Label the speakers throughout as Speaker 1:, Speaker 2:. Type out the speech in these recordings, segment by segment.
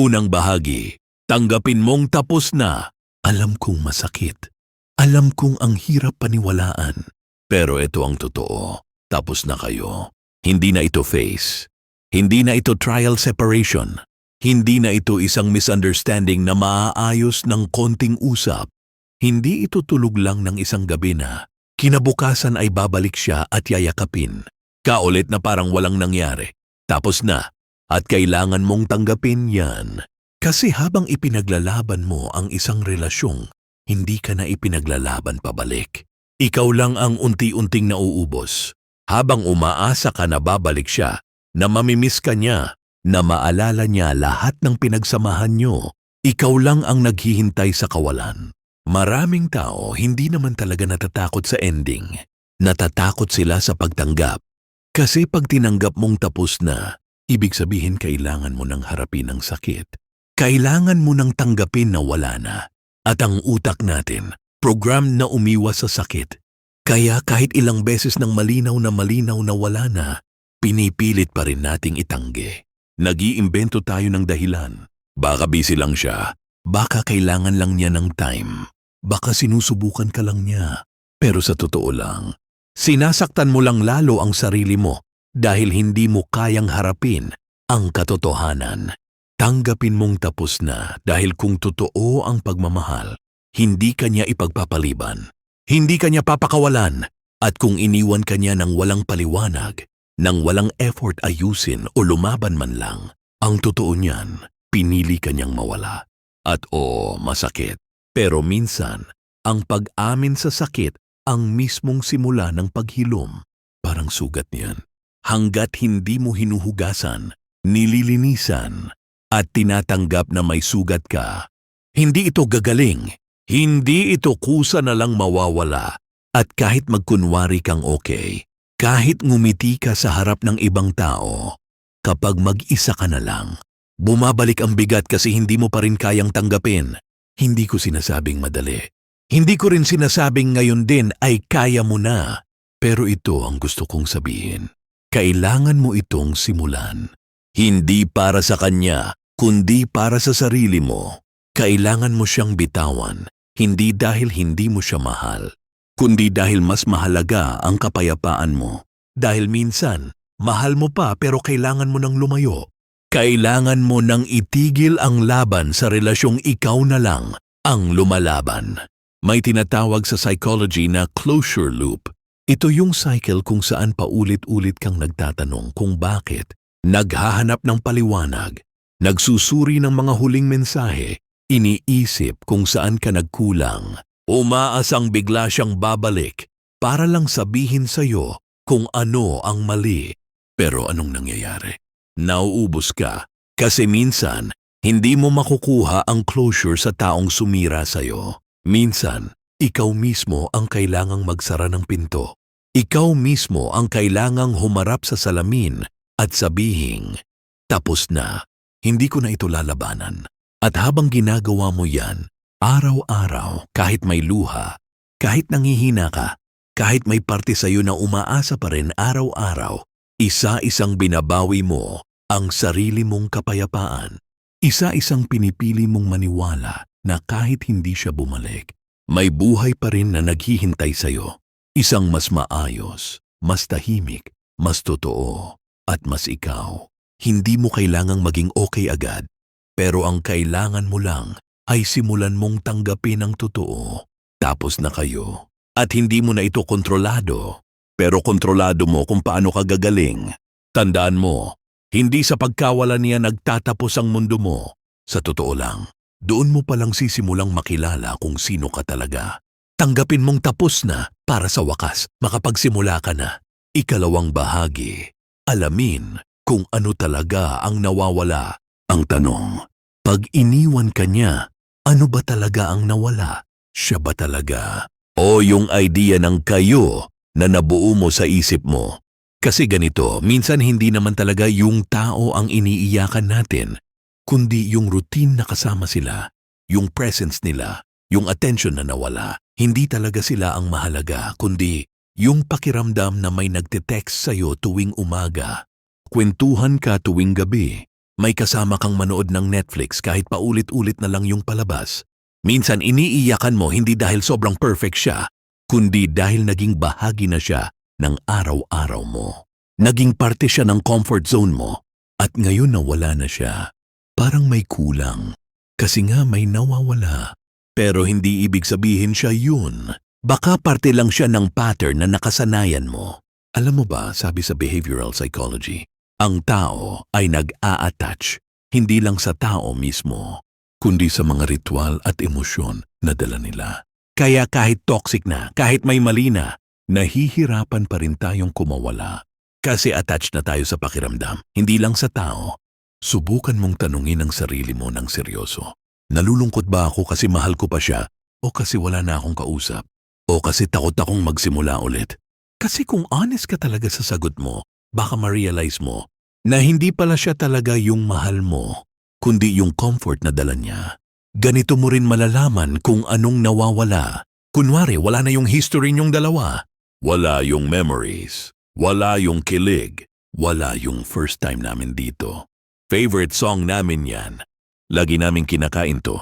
Speaker 1: Unang bahagi, tanggapin mong tapos na. Alam kong masakit. Alam kong ang hirap paniwalaan. Pero ito ang totoo. Tapos na kayo. Hindi na ito face. Hindi na ito trial separation. Hindi na ito isang misunderstanding na maaayos ng konting usap. Hindi ito tulog lang ng isang gabi na kinabukasan ay babalik siya at yayakapin. Kaulit na parang walang nangyari. Tapos na. At kailangan mong tanggapin yan. Kasi habang ipinaglalaban mo ang isang relasyong, hindi ka na ipinaglalaban pabalik. Ikaw lang ang unti-unting nauubos. Habang umaasa ka na babalik siya, na mamimiss ka niya, na maalala niya lahat ng pinagsamahan nyo, ikaw lang ang naghihintay sa kawalan. Maraming tao hindi naman talaga natatakot sa ending. Natatakot sila sa pagtanggap. Kasi pag tinanggap mong tapos na, ibig sabihin kailangan mo nang harapin ang sakit. Kailangan mo nang tanggapin na wala na. At ang utak natin, program na umiwas sa sakit. Kaya kahit ilang beses ng malinaw na malinaw na wala na, pinipilit pa rin nating itanggi. Nag-iimbento tayo ng dahilan. Baka busy lang siya. Baka kailangan lang niya ng time. Baka sinusubukan ka lang niya. Pero sa totoo lang, sinasaktan mo lang lalo ang sarili mo dahil hindi mo kayang harapin ang katotohanan. Tanggapin mong tapos na dahil kung totoo ang pagmamahal, hindi ka niya ipagpapaliban. Hindi ka niya papakawalan at kung iniwan ka niya ng walang paliwanag, ng walang effort ayusin o lumaban man lang, ang totoo niyan, pinili ka niyang mawala. At oo, masakit. Pero minsan, ang pag-amin sa sakit ang mismong simula ng paghilom. Parang sugat niyan. Hanggat hindi mo hinuhugasan, nililinisan, at tinatanggap na may sugat ka, hindi ito gagaling. Hindi ito kusa na lang mawawala. At kahit magkunwari kang okay, kahit ngumiti ka sa harap ng ibang tao, kapag mag-isa ka na lang, bumabalik ang bigat kasi hindi mo pa rin kayang tanggapin. Hindi ko sinasabing madali. Hindi ko rin sinasabing ngayon din ay kaya mo na. Pero ito ang gusto kong sabihin. Kailangan mo itong simulan. Hindi para sa kanya, kundi para sa sarili mo. Kailangan mo siyang bitawan, hindi dahil hindi mo siya mahal, kundi dahil mas mahalaga ang kapayapaan mo. Dahil minsan, mahal mo pa pero kailangan mo nang lumayo. Kailangan mo nang itigil ang laban sa relasyong ikaw na lang ang lumalaban. May tinatawag sa psychology na closure loop. Ito yung cycle kung saan paulit-ulit kang nagtatanong kung bakit, naghahanap ng paliwanag, nagsusuri ng mga huling mensahe, iniisip kung saan ka nagkulang, umaasang bigla siyang babalik para lang sabihin sa'yo kung ano ang mali. Pero anong nangyayari? Nauubos ka kasi minsan hindi mo makukuha ang closure sa taong sumira sa'yo. Minsan, ikaw mismo ang kailangang magsara ng pinto. Ikaw mismo ang kailangang humarap sa salamin at sabihing, tapos na, hindi ko na ito lalabanan. At habang ginagawa mo yan, araw-araw, kahit may luha, kahit nangihina ka, kahit may parte sa'yo na umaasa pa rin araw-araw, isa-isang binabawi mo ang sarili mong kapayapaan. Isa-isang pinipili mong maniwala na kahit hindi siya bumalik, may buhay pa rin na naghihintay sa'yo. Isang mas maayos, mas tahimik, mas totoo, at mas ikaw. Hindi mo kailangang maging okay agad, pero ang kailangan mo lang ay simulan mong tanggapin ang totoo. Tapos na kayo. At hindi mo na ito kontrolado, pero kontrolado mo kung paano ka gagaling. Tandaan mo, hindi sa pagkawala niya nagtatapos ang mundo mo. Sa totoo lang, doon mo palang sisimulang makilala kung sino ka talaga. Tanggapin mong tapos na para sa wakas makapagsimula ka na. Ikalawang bahagi, alamin kung ano talaga ang nawawala. Ang tanong, pag iniwan ka niya, ano ba talaga ang nawala? Siya ba talaga? O yung idea ng kayo na nabuo mo sa isip mo? Kasi ganito, minsan hindi naman talaga yung tao ang iniiyakan natin, kundi yung routine na kasama sila, yung presence nila, yung attention na nawala. Hindi talaga sila ang mahalaga, kundi yung pakiramdam na may nagte-text sa'yo tuwing umaga, kwentuhan ka tuwing gabi, May kasama kang manood ng Netflix kahit paulit-ulit na lang yung palabas. Minsan iniiyakan mo hindi dahil sobrang perfect siya, kundi dahil naging bahagi na siya ng araw-araw mo. Naging parte siya ng comfort zone mo at ngayon nawala na siya. Parang may kulang. Kasi nga may nawawala. Pero hindi ibig sabihin siya yun. Baka parte lang siya ng pattern na nakasanayan mo. Alam mo ba, sabi sa behavioral psychology, ang tao ay nag-a-attach hindi lang sa tao mismo, kundi sa mga ritual at emosyon na dala nila. Kaya kahit toxic na, kahit may mali na, nahihirapan pa rin tayong kumawala. Kasi attached na tayo sa pakiramdam, hindi lang sa tao. Subukan mong tanungin ang sarili mo ng seryoso. Nalulungkot ba ako kasi mahal ko pa siya? O kasi wala na akong kausap? O kasi takot akong magsimula ulit? Kasi kung honest ka talaga sa sagot mo, baka ma-realize mo na hindi pala siya talaga yung mahal mo, kundi yung comfort na dala niya. Ganito mo rin malalaman kung anong nawawala. Kunwari, wala na yung history niyong dalawa. Wala yung memories. Wala yung kilig. Wala yung first time namin dito. Favorite song namin yan. Lagi namin kinakain to.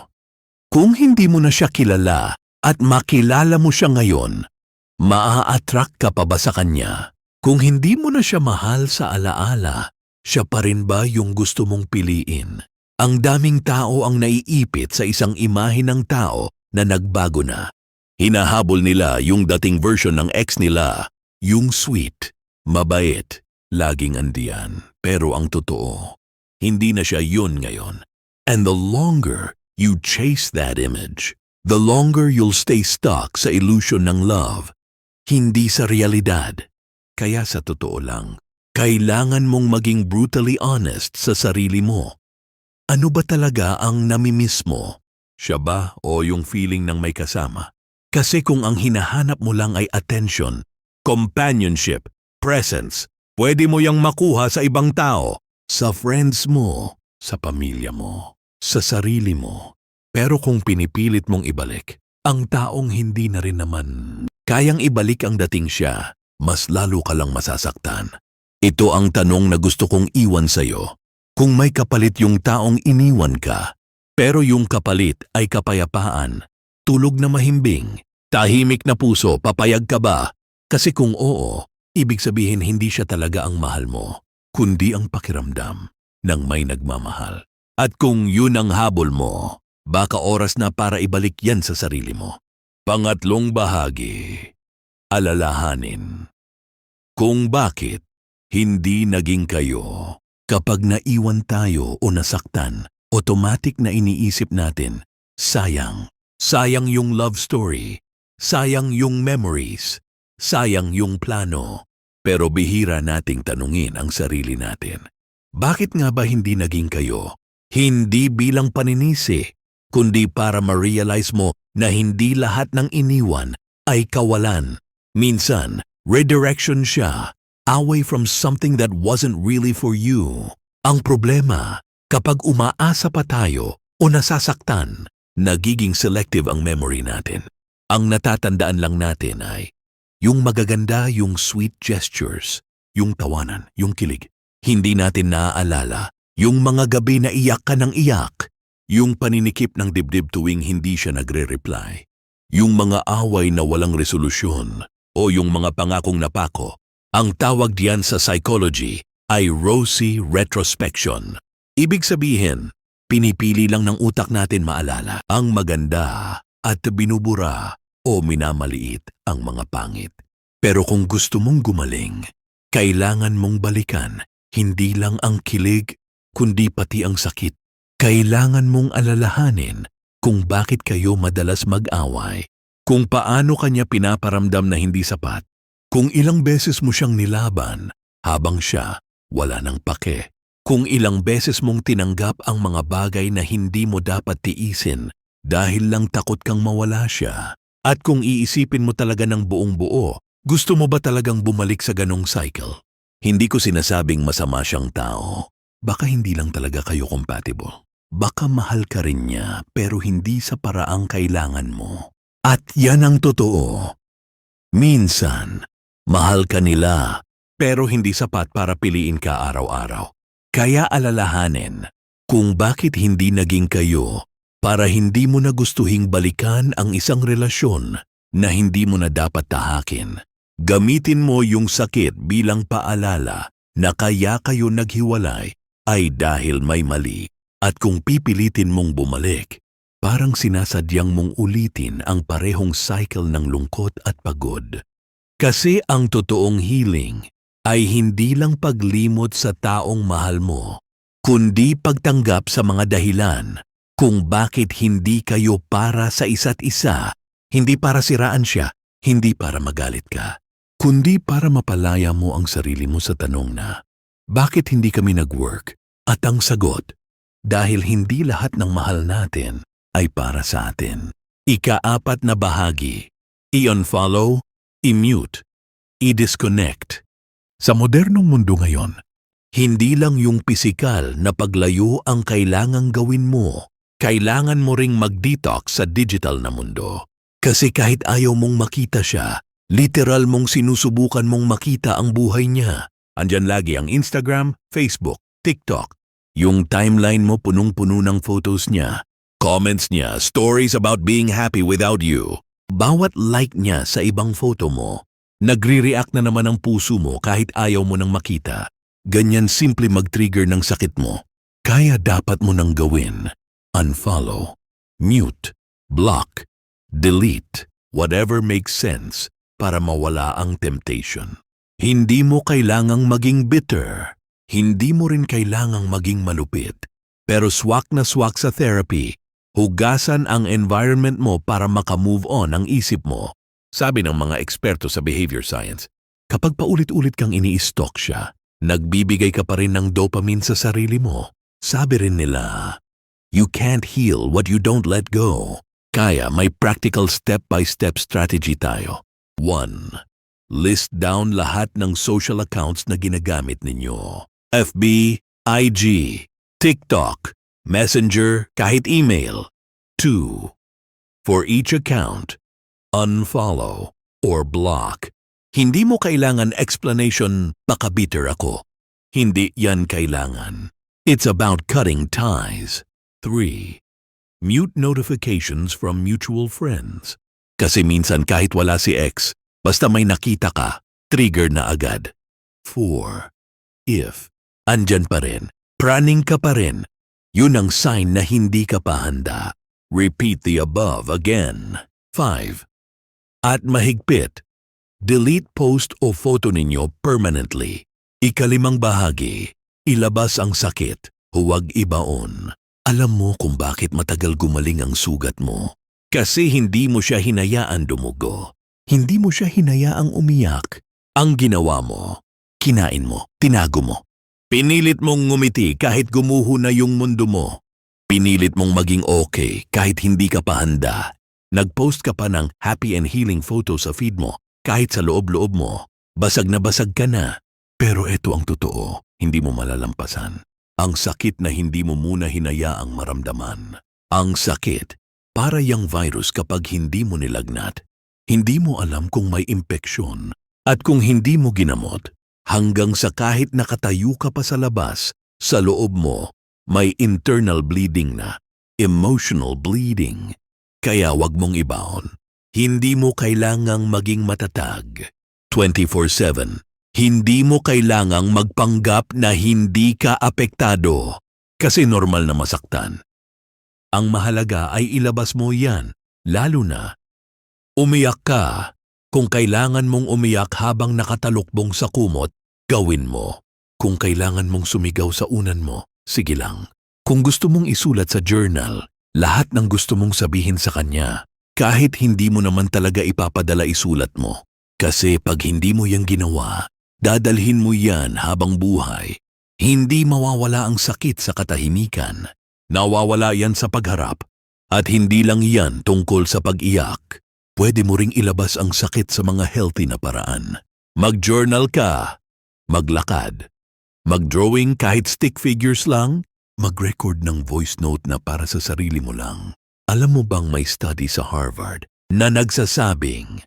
Speaker 1: Kung hindi mo na siya kilala at makilala mo siya ngayon, maa-attract ka pa ba sa kanya? Kung hindi mo na siya mahal sa alaala, siya pa rin ba yung gusto mong piliin? Ang daming tao ang naiipit sa isang imahe ng tao na nagbago na. Hinahabol nila yung dating version ng ex nila, yung sweet, mabait, laging andiyan. Pero ang totoo, hindi na siya yun ngayon. And the longer you chase that image, the longer you'll stay stuck sa illusion ng love, hindi sa realidad. Kaya sa totoo lang, kailangan mong maging brutally honest sa sarili mo. Ano ba talaga ang namimiss mo? Siya ba o yung feeling ng may kasama? Kasi kung ang hinahanap mo lang ay attention, companionship, presence, pwede mo yang makuha sa ibang tao, sa friends mo, sa pamilya mo, sa sarili mo. Pero kung pinipilit mong ibalik, ang taong hindi na rin naman kayang ibalik ang dating siya, mas lalo ka lang masasaktan. Ito ang tanong na gusto kong iwan sa'yo. Kung may kapalit yung taong iniwan ka, pero yung kapalit ay kapayapaan, tulog na mahimbing, tahimik na puso, papayag ka ba? Kasi kung oo, ibig sabihin hindi siya talaga ang mahal mo, kundi ang pakiramdam ng may nagmamahal. At kung yun ang habol mo, baka oras na para ibalik yan sa sarili mo. Pangatlong bahagi, alalahanin. Kung bakit hindi naging kayo kapag naiwan tayo o nasaktan, automatic na iniisip natin, sayang. Sayang yung love story, sayang yung memories, sayang yung plano. Pero bihira nating tanungin ang sarili natin. Bakit nga ba hindi naging kayo? Hindi bilang paninisi, kundi para ma-realize mo na hindi lahat ng iniwan ay kawalan. Minsan, redirection siya, away from something that wasn't really for you. Ang problema, kapag umaasa pa tayo o nasasaktan, nagiging selective ang memory natin. Ang natatandaan lang natin ay yung magaganda, yung sweet gestures, yung tawanan, yung kilig. Hindi natin naaalala yung mga gabi na iyak ka ng iyak, yung paninikip ng dibdib tuwing hindi siya nagre-reply, yung mga away na walang resolusyon, o yung mga pangakong napako. Ang tawag diyan sa psychology ay rosy retrospection. Ibig sabihin, pinipili lang ng utak natin maalala ang maganda at binubura o minamaliit ang mga pangit. Pero kung gusto mong gumaling, kailangan mong balikan hindi lang ang kilig, kundi pati ang sakit. Kailangan mong alalahanin kung bakit kayo madalas mag-away, kung paano kanya pinaparamdam na hindi sapat, kung ilang beses mo siyang nilaban habang siya wala ng pake, kung ilang beses mong tinanggap ang mga bagay na hindi mo dapat tiisin dahil lang takot kang mawala siya, at kung iisipin mo talaga ng buong buo, gusto mo ba talagang bumalik sa ganong cycle? Hindi ko sinasabing masama siyang tao. Baka hindi lang talaga kayo compatible. Baka mahal ka rin niya pero hindi sa paraang kailangan mo. At yan ang totoo. Minsan, mahal ka nila pero hindi sapat para piliin ka araw-araw. Kaya alalahanin, kung bakit hindi naging kayo para hindi mo na gustuhing balikan ang isang relasyon na hindi mo na dapat tahakin. Gamitin mo yung sakit bilang paalala na kaya kayo naghiwalay ay dahil may mali. At kung pipilitin mong bumalik, parang sinasadyang mong ulitin ang parehong cycle ng lungkot at pagod. Kasi ang totoong healing ay hindi lang paglimot sa taong mahal mo, kundi pagtanggap sa mga dahilan kung bakit hindi kayo para sa isa't isa, hindi para siraan siya, hindi para magalit ka, kundi para mapalaya mo ang sarili mo sa tanong na, bakit hindi kami nag-work? At ang sagot, dahil hindi lahat ng mahal natin ay para sa atin. Ikaapat na bahagi, i-unfollow, i-mute, i-disconnect. Sa modernong mundo ngayon, hindi lang yung pisikal na paglayo ang kailangang gawin mo, kailangan mo ring mag-detox sa digital na mundo. Kasi kahit ayaw mong makita siya, literal mong sinusubukan mong makita ang buhay niya. Andyan lagi ang Instagram, Facebook, TikTok. Yung timeline mo punong-puno ng photos niya, comments niya, stories about being happy without you. Bawat like niya sa ibang photo mo, nagre-react na naman ang puso mo kahit ayaw mo nang makita. Ganyan simple mag-trigger ng sakit mo. Kaya dapat mo nang gawin. Unfollow, mute, block, delete, whatever makes sense para mawala ang temptation. Hindi mo kailangang maging bitter. Hindi mo rin kailangang maging malupit. Pero swak na swak sa therapy, hugasan ang environment mo para makamove on ang isip mo. Sabi ng mga eksperto sa behavior science, kapag paulit-ulit kang ini-stalk siya, nagbibigay ka pa rin ng dopamine sa sarili mo. Sabi rin nila, you can't heal what you don't let go. Kaya may practical step-by-step strategy tayo. 1. List down lahat ng social accounts na ginagamit ninyo. FB, IG, TikTok, Messenger, kahit email. 2. For each account, unfollow or block. Hindi mo kailangan explanation, baka bitter ako. Hindi yan kailangan. It's about cutting ties. 3. Mute notifications from mutual friends. Kasi minsan kahit wala si ex, basta may nakita ka, trigger na agad. 4. If, andyan pa rin, praning ka pa rin, yun ang sign na hindi ka pa handa. Repeat the above again. 5. At mahigpit, delete post o photo ninyo permanently. Ikalimang bahagi, ilabas ang sakit, huwag ibaon. Alam mo kung bakit matagal gumaling ang sugat mo. Kasi hindi mo siya hinayaan dumugo. Hindi mo siya hinayaang umiyak. Ang ginawa mo, kinain mo, tinago mo. Pinilit mong ngumiti kahit gumuho na yung mundo mo. Pinilit mong maging okay kahit hindi ka pa handa. Nag-post ka pa ng happy and healing photo sa feed mo kahit sa loob-loob mo. Basag na basag ka na. Pero ito ang totoo, hindi mo malalampasan. Ang sakit na hindi mo muna hinayaang maramdaman. Ang sakit, para yang virus kapag hindi mo nilagnat. Hindi mo alam kung may impeksyon. At kung hindi mo ginamot, hanggang sa kahit nakatayo ka pa sa labas, sa loob mo, may internal bleeding na, emotional bleeding. Kaya wag mong ibaon. Hindi mo kailangang maging matatag. 24-7. Hindi mo kailangang magpanggap na hindi ka apektado kasi normal na masaktan. Ang mahalaga ay ilabas mo yan, lalo na umiyak ka. Kung kailangan mong umiyak habang nakatalukbong sa kumot, gawin mo. Kung kailangan mong sumigaw sa unan mo, sige lang. Kung gusto mong isulat sa journal, lahat ng gusto mong sabihin sa kanya, kahit hindi mo naman talaga ipapadala isulat mo. Kasi pag hindi mo yang ginawa, dadalhin mo yan habang buhay. Hindi mawawala ang sakit sa katahimikan. Nawawala yan sa pagharap. At hindi lang yan tungkol sa pag-iyak. Pwede mo ring ilabas ang sakit sa mga healthy na paraan. Mag-journal ka. Maglakad. Mag-drawing kahit stick figures lang. Mag-record ng voice note na para sa sarili mo lang. Alam mo bang may study sa Harvard na nagsasabing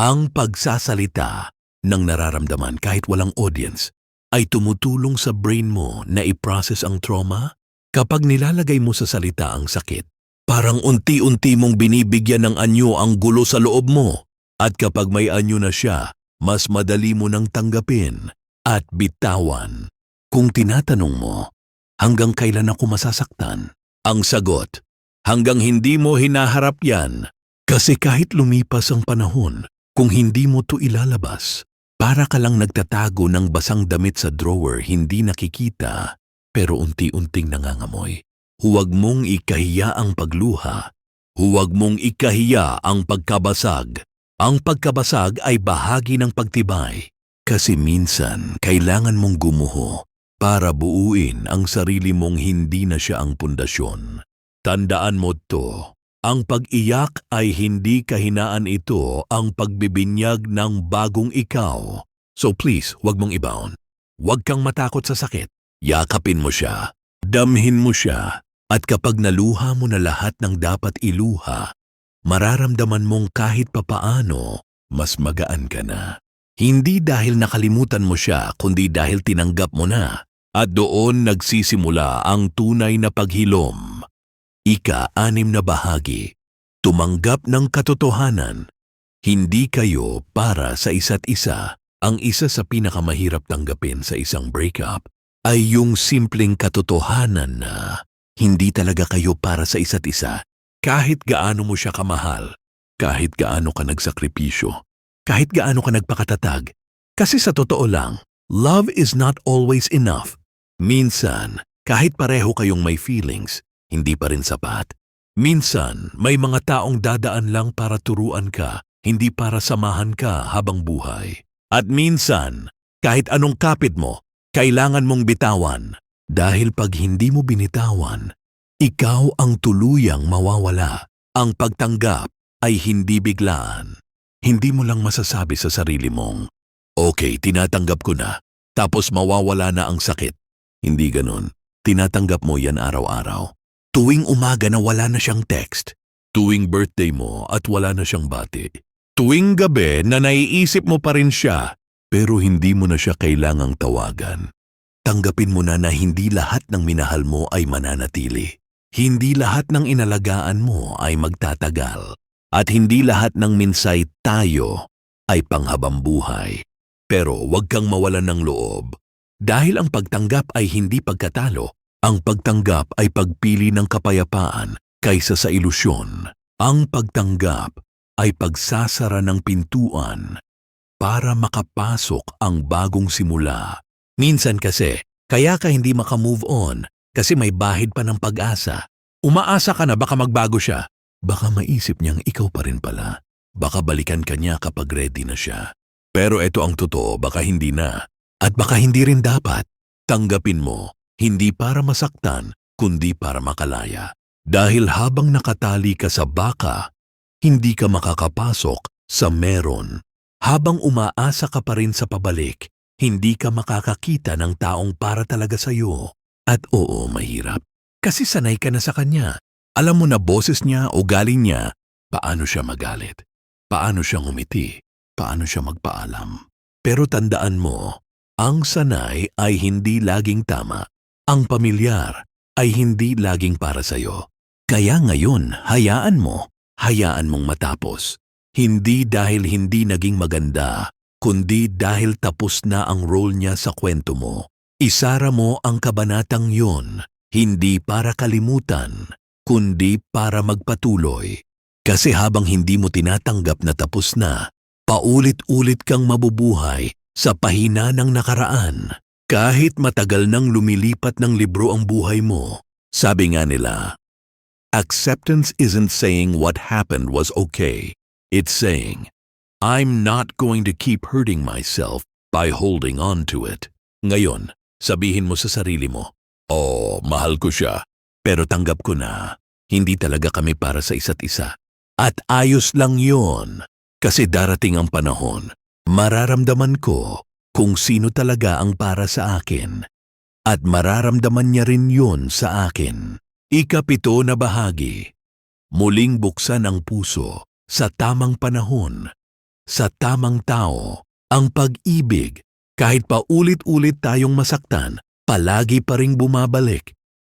Speaker 1: ang pagsasalita ng nararamdaman kahit walang audience ay tumutulong sa brain mo na i-process ang trauma Kapag nilalagay mo sa salita ang sakit, parang unti-unti mong binibigyan ng anyo ang gulo sa loob mo. At kapag may anyo na siya, mas madali mo nang tanggapin at bitawan. Kung tinatanong mo, hanggang kailan ako masasaktan? Ang sagot, hanggang hindi mo hinaharap yan. Kasi kahit lumipas ang panahon, kung hindi mo to ilalabas, para ka lang nagtatago ng basang damit sa drawer hindi nakikita, pero unti-unting nangangamoy. Huwag mong ikahiya ang pagluha. Huwag mong ikahiya ang pagkabasag. Ang pagkabasag ay bahagi ng pagtibay. Kasi minsan, kailangan mong gumuho para buuin ang sarili mong hindi na siya ang pundasyon. Tandaan mo to, ang pag-iyak ay hindi kahinaan ito ang pagbibinyag ng bagong ikaw. So please, huwag mong ibaon. Huwag kang matakot sa sakit. Yakapin mo siya, damhin mo siya, at kapag naluha mo na lahat ng dapat iluha, mararamdaman mong kahit papaano, mas magaan ka na. Hindi dahil nakalimutan mo siya, kundi dahil tinanggap mo na. At doon nagsisimula ang tunay na paghilom. Ika-anim na bahagi. Tumanggap ng katotohanan. Hindi kayo para sa isa't isa. Ang isa sa pinakamahirap tanggapin sa isang breakup ay yung simpleng katotohanan na hindi talaga kayo para sa isa't isa. Kahit gaano mo siya kamahal, kahit gaano ka nagsakripisyo, kahit gaano ka nagpakatatag. Kasi sa totoo lang, love is not always enough. Minsan, kahit pareho kayong may feelings, hindi pa rin sapat. Minsan, may mga taong dadaan lang para turuan ka, hindi para samahan ka habang buhay. At minsan, kahit anong kapit mo, kailangan mong bitawan. Dahil pag hindi mo binitawan, ikaw ang tuluyang mawawala. Ang pagtanggap ay hindi biglaan. Hindi mo lang masasabi sa sarili mong, Okay, tinatanggap ko na, tapos mawawala na ang sakit. Hindi ganon. Tinatanggap mo yan araw-araw. Tuwing umaga na wala na siyang text. Tuwing birthday mo at wala na siyang bati. Tuwing gabi na naiisip mo pa rin siya, pero hindi mo na siya kailangang tawagan. Tanggapin mo na na hindi lahat ng minahal mo ay mananatili. Hindi lahat ng inalagaan mo ay magtatagal. At hindi lahat ng minsay tayo ay panghabang buhay. Pero huwag kang mawalan ng loob. Dahil ang pagtanggap ay hindi pagkatalo, ang pagtanggap ay pagpili ng kapayapaan kaysa sa ilusyon. Ang pagtanggap ay pagsasara ng pintuan para makapasok ang bagong simula. Minsan kasi, kaya ka hindi makamove on kasi may bahid pa ng pag-asa. Umaasa ka na baka magbago siya. Baka maisip niyang ikaw pa rin pala. Baka balikan ka niya kapag ready na siya. Pero ito ang totoo, baka hindi na. At baka hindi rin dapat. Tanggapin mo, hindi para masaktan, kundi para makalaya. Dahil habang nakatali ka sa baka, hindi ka makakapasok sa meron. Habang umaasa ka pa rin sa pabalik, hindi ka makakakita ng taong para talaga sa iyo. At oo, mahirap. Kasi sanay ka na sa kanya. Alam mo na boses niya o galing niya, paano siya magalit, paano siya ngumiti, paano siya magpaalam. Pero tandaan mo, ang sanay ay hindi laging tama. Ang pamilyar ay hindi laging para sa'yo. Kaya ngayon, hayaan mo, hayaan mong matapos. Hindi dahil hindi naging maganda, kundi dahil tapos na ang role niya sa kwento mo. Isara mo ang kabanatang yon, hindi para kalimutan, kundi para magpatuloy. Kasi habang hindi mo tinatanggap na tapos na, paulit-ulit kang mabubuhay sa pahina ng nakaraan. Kahit matagal nang lumilipat ng libro ang buhay mo, sabi nga nila, Acceptance isn't saying what happened was okay. It's saying, I'm not going to keep hurting myself by holding on to it. Ngayon, sabihin mo sa sarili mo, Oh, mahal ko siya, pero tanggap ko na, hindi talaga kami para sa isa't isa. At ayos lang yon, kasi darating ang panahon, mararamdaman ko kung sino talaga ang para sa akin. At mararamdaman niya rin yun sa akin. Ikapito na bahagi. Muling buksan ang puso sa tamang panahon, sa tamang tao, ang pag-ibig, kahit pa ulit-ulit tayong masaktan, palagi pa ring bumabalik.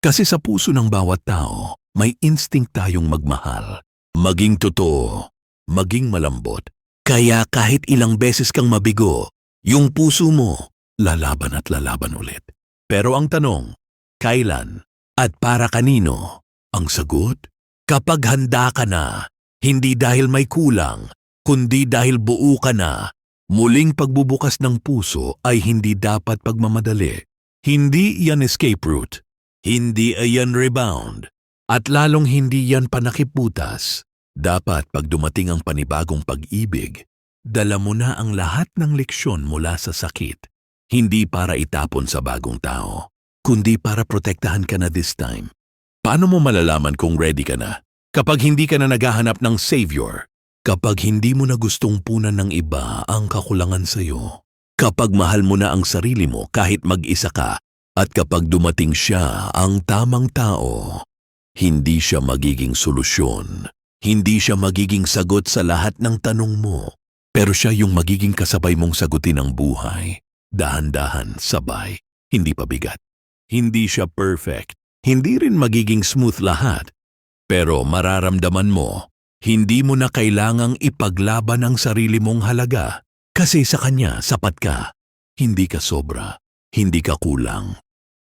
Speaker 1: Kasi sa puso ng bawat tao, may instinct tayong magmahal. Maging totoo, maging malambot. Kaya kahit ilang beses kang mabigo, yung puso mo, lalaban at lalaban ulit. Pero ang tanong, kailan at para kanino? Ang sagot? Kapag handa ka na, hindi dahil may kulang, kundi dahil buo ka na, muling pagbubukas ng puso ay hindi dapat pagmamadali. Hindi yan escape route. Hindi yan rebound. At lalong hindi yan panakiputas. Dapat pag dumating ang panibagong pag-ibig, dala mo na ang lahat ng leksyon mula sa sakit. Hindi para itapon sa bagong tao, kundi para protektahan ka na this time. Paano mo malalaman kung ready ka na? Kapag hindi ka na naghahanap ng savior, kapag hindi mo na gustong punan ng iba ang kakulangan sa'yo, kapag mahal mo na ang sarili mo kahit mag-isa ka, at kapag dumating siya ang tamang tao, hindi siya magiging solusyon. Hindi siya magiging sagot sa lahat ng tanong mo. Pero siya yung magiging kasabay mong sagutin ang buhay. Dahan-dahan, sabay, hindi pa bigat. Hindi siya perfect. Hindi rin magiging smooth lahat. Pero mararamdaman mo, hindi mo na kailangang ipaglaban ang sarili mong halaga. Kasi sa kanya, sapat ka. Hindi ka sobra. Hindi ka kulang.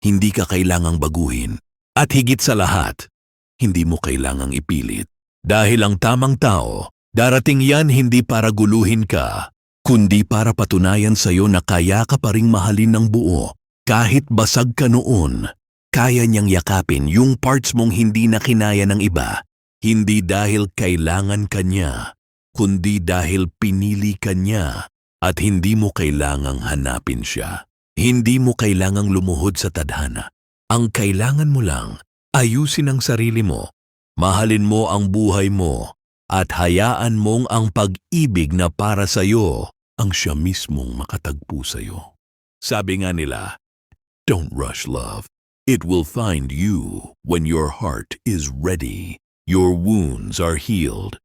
Speaker 1: Hindi ka kailangang baguhin. At higit sa lahat, hindi mo kailangang ipilit. Dahil ang tamang tao, darating yan hindi para guluhin ka, kundi para patunayan sa'yo na kaya ka pa ring mahalin ng buo. Kahit basag ka noon, kaya niyang yakapin yung parts mong hindi na kinaya ng iba. Hindi dahil kailangan ka niya, kundi dahil pinili ka niya at hindi mo kailangang hanapin siya. Hindi mo kailangang lumuhod sa tadhana. Ang kailangan mo lang, ayusin ang sarili mo Mahalin mo ang buhay mo at hayaan mong ang pag-ibig na para sa iyo ang siya mismong makatagpo sa iyo. Sabi nga nila, Don't rush love. It will find you when your heart is ready, your wounds are healed,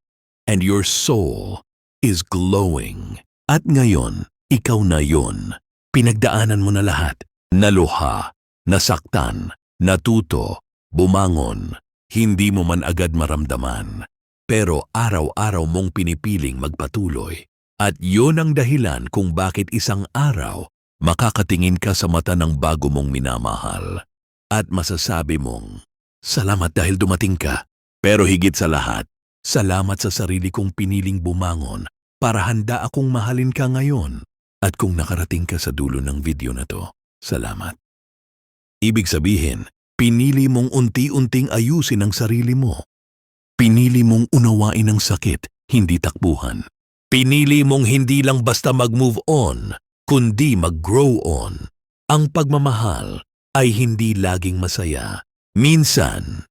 Speaker 1: and your soul is glowing. At ngayon, ikaw na yon. Pinagdaanan mo na lahat. Naluha, nasaktan, natuto, bumangon, hindi mo man agad maramdaman, pero araw-araw mong pinipiling magpatuloy. At yon ang dahilan kung bakit isang araw makakatingin ka sa mata ng bago mong minamahal. At masasabi mong, salamat dahil dumating ka. Pero higit sa lahat, salamat sa sarili kong piniling bumangon para handa akong mahalin ka ngayon. At kung nakarating ka sa dulo ng video na to, salamat. Ibig sabihin, Pinili mong unti-unting ayusin ang sarili mo. Pinili mong unawain ang sakit, hindi takbuhan. Pinili mong hindi lang basta mag-move on, kundi mag-grow on. Ang pagmamahal ay hindi laging masaya. Minsan,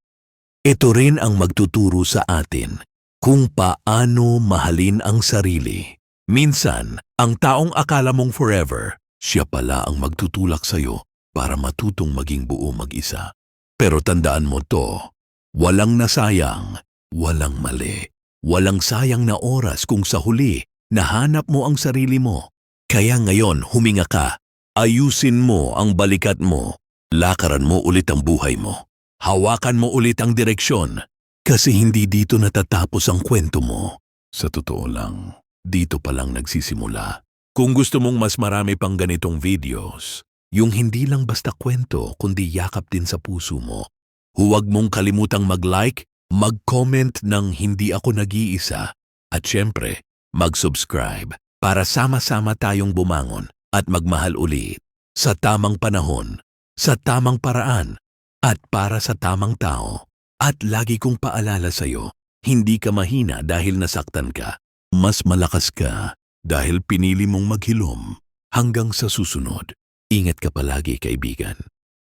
Speaker 1: ito rin ang magtuturo sa atin kung paano mahalin ang sarili. Minsan, ang taong akala mong forever, siya pala ang magtutulak sa'yo para matutong maging buo mag-isa. Pero tandaan mo to, walang nasayang, walang mali, walang sayang na oras kung sa huli nahanap mo ang sarili mo. Kaya ngayon huminga ka, ayusin mo ang balikat mo, lakaran mo ulit ang buhay mo, hawakan mo ulit ang direksyon, kasi hindi dito natatapos ang kwento mo. Sa totoo lang, dito pa lang nagsisimula. Kung gusto mong mas marami pang ganitong videos, yung hindi lang basta kwento kundi yakap din sa puso mo. Huwag mong kalimutang mag-like, mag-comment ng hindi ako nag-iisa at syempre, mag-subscribe para sama-sama tayong bumangon at magmahal ulit sa tamang panahon, sa tamang paraan at para sa tamang tao. At lagi kong paalala sa iyo, hindi ka mahina dahil nasaktan ka. Mas malakas ka dahil pinili mong maghilom hanggang sa susunod. Ingat ka palagi, kaibigan.